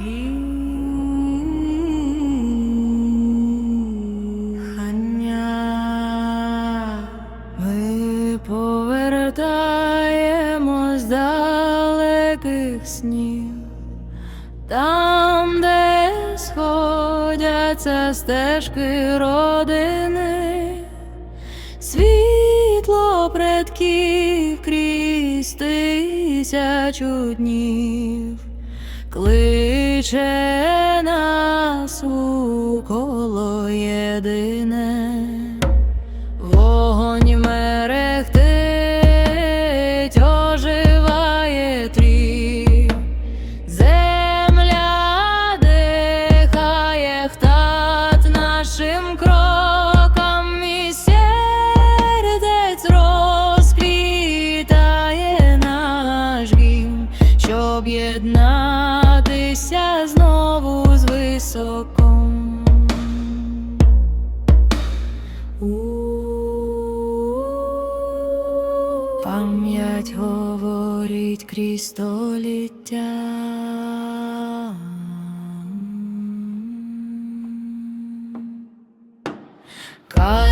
Ми повертаємо з далеких снів, там, де сходяться стежки родини, світло предків крізь тисячу днів кличе нас у коло єдине, вогонь мерехтить, оживає трі, земля дихає хтат нашим кроком і сердець розквітає наш гімн, щоб єднати дивися знову з Високом Пам'ять говорить крізь століття. Кай